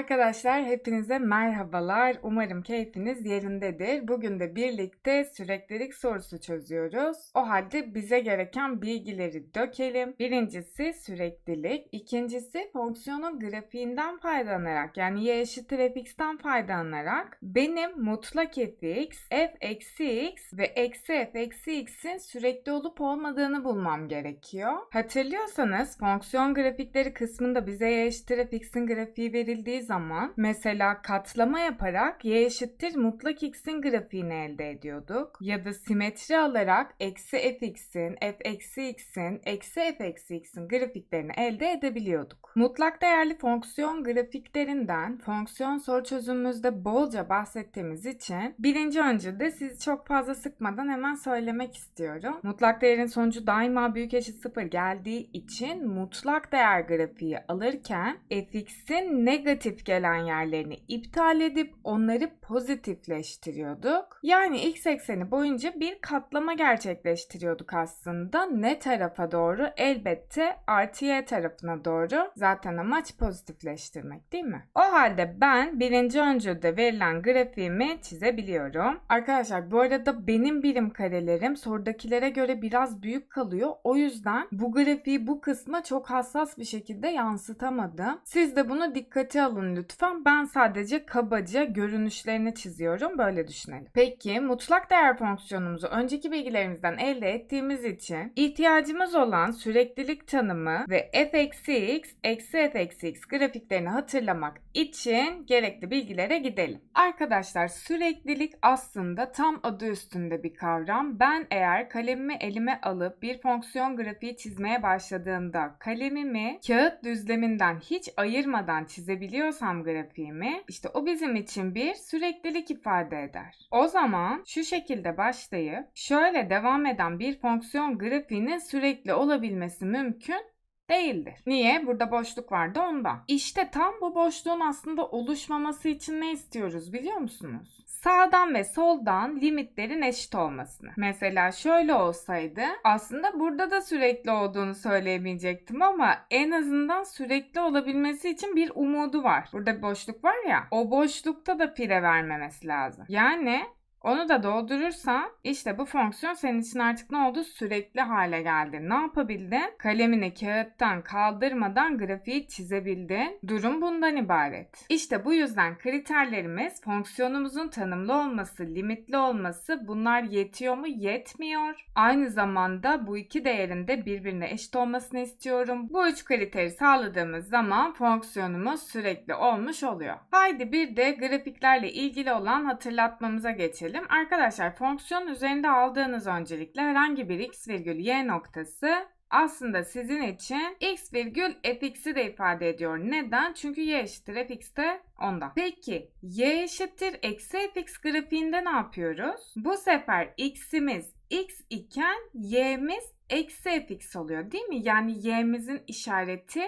Arkadaşlar hepinize merhabalar. Umarım keyfiniz yerindedir. Bugün de birlikte süreklilik sorusu çözüyoruz. O halde bize gereken bilgileri dökelim. Birincisi süreklilik. İkincisi fonksiyonun grafiğinden faydalanarak yani y eşittir fx'ten faydalanarak benim mutlak fx, f eksi x ve eksi f eksi x'in sürekli olup olmadığını bulmam gerekiyor. Hatırlıyorsanız fonksiyon grafikleri kısmında bize y eşittir fx'in grafiği verildiği zaman mesela katlama yaparak y eşittir mutlak x'in grafiğini elde ediyorduk. Ya da simetri alarak eksi fx'in, f eksi x'in, eksi f eksi x'in grafiklerini elde edebiliyorduk. Mutlak değerli fonksiyon grafiklerinden fonksiyon soru çözümümüzde bolca bahsettiğimiz için birinci önce de sizi çok fazla sıkmadan hemen söylemek istiyorum. Mutlak değerin sonucu daima büyük eşit sıfır geldiği için mutlak değer grafiği alırken fx'in negatif gelen yerlerini iptal edip onları pozitifleştiriyorduk. Yani x ekseni boyunca bir katlama gerçekleştiriyorduk aslında. Ne tarafa doğru? Elbette artı y tarafına doğru. Zaten amaç pozitifleştirmek değil mi? O halde ben birinci öncülde verilen grafiğimi çizebiliyorum. Arkadaşlar bu arada benim birim karelerim sorudakilere göre biraz büyük kalıyor. O yüzden bu grafiği bu kısma çok hassas bir şekilde yansıtamadım. Siz de bunu dikkate alın lütfen. Ben sadece kabaca görünüşlerini çiziyorum. Böyle düşünelim. Peki mutlak değer fonksiyonumuzu önceki bilgilerimizden elde ettiğimiz için ihtiyacımız olan süreklilik tanımı ve f eksi x eksi f eksi x grafiklerini hatırlamak için gerekli bilgilere gidelim. Arkadaşlar süreklilik aslında tam adı üstünde bir kavram. Ben eğer kalemimi elime alıp bir fonksiyon grafiği çizmeye başladığımda kalemimi kağıt düzleminden hiç ayırmadan çizebiliyorsam grafiğimi işte o bizim için bir süreklilik ifade eder. O zaman şu şekilde başlayıp şöyle devam eden bir fonksiyon grafiğinin sürekli olabilmesi mümkün değildir. Niye? Burada boşluk vardı ondan. İşte tam bu boşluğun aslında oluşmaması için ne istiyoruz biliyor musunuz? Sağdan ve soldan limitlerin eşit olmasını. Mesela şöyle olsaydı aslında burada da sürekli olduğunu söyleyemeyecektim ama en azından sürekli olabilmesi için bir umudu var. Burada bir boşluk var ya o boşlukta da pire vermemesi lazım. Yani onu da doldurursan işte bu fonksiyon senin için artık ne oldu? Sürekli hale geldi. Ne yapabildin? Kalemini kağıttan kaldırmadan grafiği çizebildin. Durum bundan ibaret. İşte bu yüzden kriterlerimiz fonksiyonumuzun tanımlı olması, limitli olması bunlar yetiyor mu? Yetmiyor. Aynı zamanda bu iki değerin de birbirine eşit olmasını istiyorum. Bu üç kriteri sağladığımız zaman fonksiyonumuz sürekli olmuş oluyor. Haydi bir de grafiklerle ilgili olan hatırlatmamıza geçelim geçelim. Arkadaşlar fonksiyon üzerinde aldığınız öncelikle herhangi bir x virgül y noktası aslında sizin için x virgül fx'i de ifade ediyor. Neden? Çünkü y eşittir fx de ondan. Peki y eşittir eksi fx grafiğinde ne yapıyoruz? Bu sefer x'imiz x iken y'miz eksi fx oluyor değil mi? Yani y'mizin işareti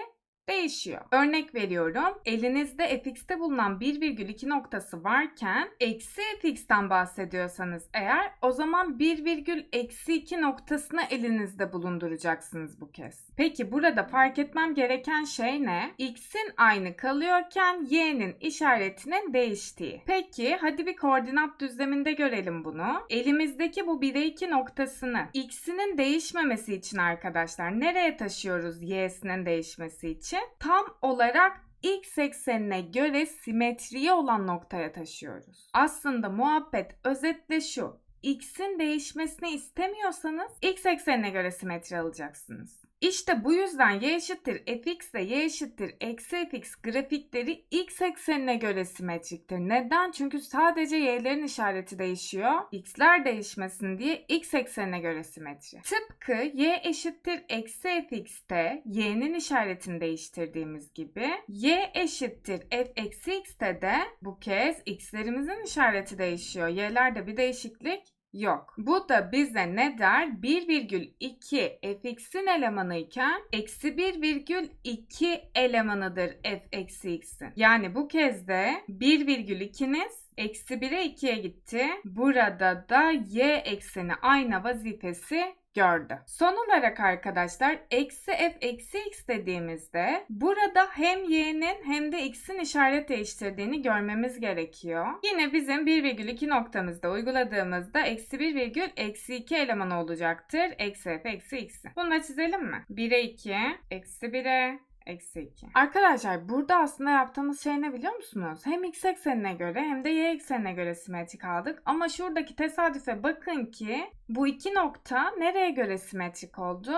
değişiyor. Örnek veriyorum. Elinizde fx'te bulunan 1,2 noktası varken eksi fx'ten bahsediyorsanız eğer o zaman 1,2 noktasını elinizde bulunduracaksınız bu kez. Peki burada fark etmem gereken şey ne? x'in aynı kalıyorken y'nin işaretinin değiştiği. Peki hadi bir koordinat düzleminde görelim bunu. Elimizdeki bu 1'e 2 noktasını x'inin değişmemesi için arkadaşlar nereye taşıyoruz y'sinin değişmesi için? İçin tam olarak x eksenine göre simetriye olan noktaya taşıyoruz. Aslında muhabbet özetle şu. x'in değişmesini istemiyorsanız x eksenine göre simetri alacaksınız. İşte bu yüzden y eşittir fx ile y eşittir eksi fx grafikleri x eksenine göre simetriktir. Neden? Çünkü sadece y'lerin işareti değişiyor. x'ler değişmesin diye x eksenine göre simetri. Tıpkı y eşittir eksi fx'te y'nin işaretini değiştirdiğimiz gibi y eşittir f eksi x'te de bu kez x'lerimizin işareti değişiyor. Y'lerde bir değişiklik yok. Bu da bize ne der? 1,2 fx'in elemanı iken eksi 1,2 elemanıdır f eksi x'in. Yani bu kez de 1,2'niz Eksi 1'e 2'ye gitti. Burada da y ekseni aynı vazifesi gördü. Son olarak arkadaşlar eksi f eksi x dediğimizde burada hem y'nin hem de x'in işaret değiştirdiğini görmemiz gerekiyor. Yine bizim 1,2 noktamızda uyguladığımızda eksi 1 virgül eksi 2 elemanı olacaktır. Eksi f eksi x'i. Bunu da çizelim mi? 1'e 2 eksi 1'e Eksi 2. Arkadaşlar burada aslında yaptığımız şey ne biliyor musunuz? Hem x eksenine göre hem de y eksenine göre simetrik aldık. Ama şuradaki tesadüfe bakın ki bu iki nokta nereye göre simetrik oldu?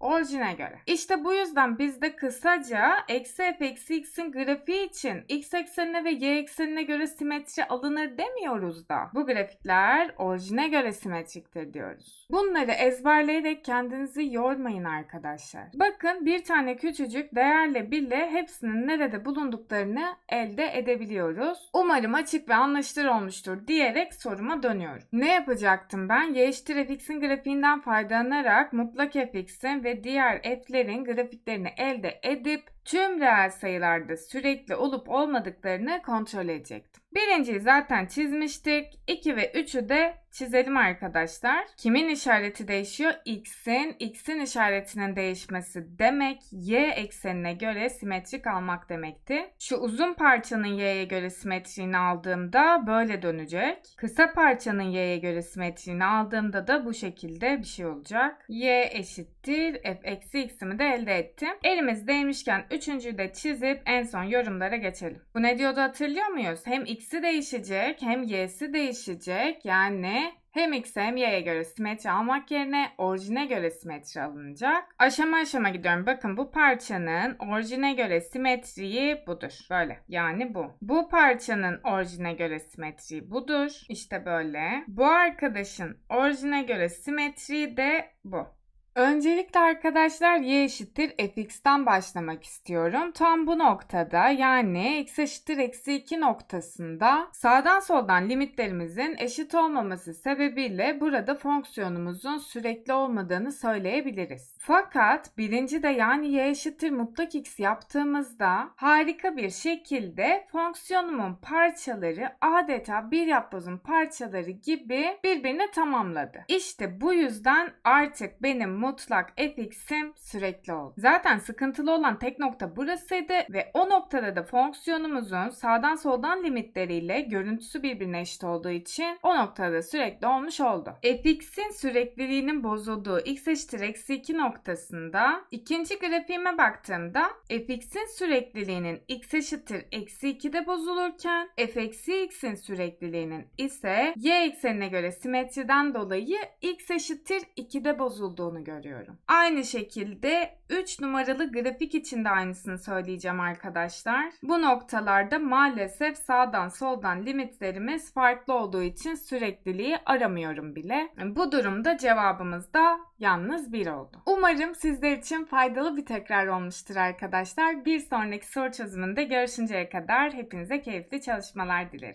Orijine göre. İşte bu yüzden biz de kısaca eksi f eksi x'in grafiği için x eksenine ve y eksenine göre simetri alınır demiyoruz da. Bu grafikler orijine göre simetriktir diyoruz. Bunları ezberleyerek kendinizi yormayın arkadaşlar. Bakın bir tane küçücük değerle bile hepsinin nerede bulunduklarını elde edebiliyoruz. Umarım açık ve anlaşılır olmuştur diyerek soruma dönüyorum. Ne yapacaktım ben? Y eşittir fx'in grafiğinden faydalanarak mutlak fx'in ve diğer f'lerin grafiklerini elde edip tüm reel sayılarda sürekli olup olmadıklarını kontrol edecektim. Birinciyi zaten çizmiştik. 2 ve 3'ü de çizelim arkadaşlar. Kimin işareti değişiyor? X'in. X'in işaretinin değişmesi demek Y eksenine göre simetrik almak demekti. Şu uzun parçanın Y'ye göre simetriğini aldığımda böyle dönecek. Kısa parçanın Y'ye göre simetriğini aldığımda da bu şekilde bir şey olacak. Y eşittir F eksi X'imi de elde ettim. Elimiz değmişken üçüncüyü de çizip en son yorumlara geçelim. Bu ne diyordu hatırlıyor muyuz? Hem X'i değişecek hem Y'si değişecek. Yani hem X'e hem Y'ye göre simetri almak yerine orijine göre simetri alınacak. Aşama aşama gidiyorum. Bakın bu parçanın orijine göre simetriği budur. Böyle. Yani bu. Bu parçanın orijine göre simetriği budur. İşte böyle. Bu arkadaşın orijine göre simetriği de bu. Öncelikle arkadaşlar y eşittir fx'ten başlamak istiyorum. Tam bu noktada yani x eşittir eksi 2 noktasında sağdan soldan limitlerimizin eşit olmaması sebebiyle burada fonksiyonumuzun sürekli olmadığını söyleyebiliriz. Fakat birinci de yani y eşittir mutlak x yaptığımızda harika bir şekilde fonksiyonumun parçaları adeta bir yapbozun parçaları gibi birbirini tamamladı. İşte bu yüzden artık benim mutlak fx'im sürekli oldu. Zaten sıkıntılı olan tek nokta burasıydı ve o noktada da fonksiyonumuzun sağdan soldan limitleriyle görüntüsü birbirine eşit olduğu için o noktada sürekli olmuş oldu. fx'in sürekliliğinin bozulduğu x eşittir eksi 2 noktasında ikinci grafiğime baktığımda fx'in sürekliliğinin x eşittir eksi 2'de bozulurken f eksi x'in sürekliliğinin ise y eksenine göre simetriden dolayı x eşittir 2'de bozulduğunu görüyorum görüyorum. Aynı şekilde 3 numaralı grafik için de aynısını söyleyeceğim arkadaşlar. Bu noktalarda maalesef sağdan soldan limitlerimiz farklı olduğu için sürekliliği aramıyorum bile. Bu durumda cevabımız da yalnız 1 oldu. Umarım sizler için faydalı bir tekrar olmuştur arkadaşlar. Bir sonraki soru çözümünde görüşünceye kadar hepinize keyifli çalışmalar dilerim.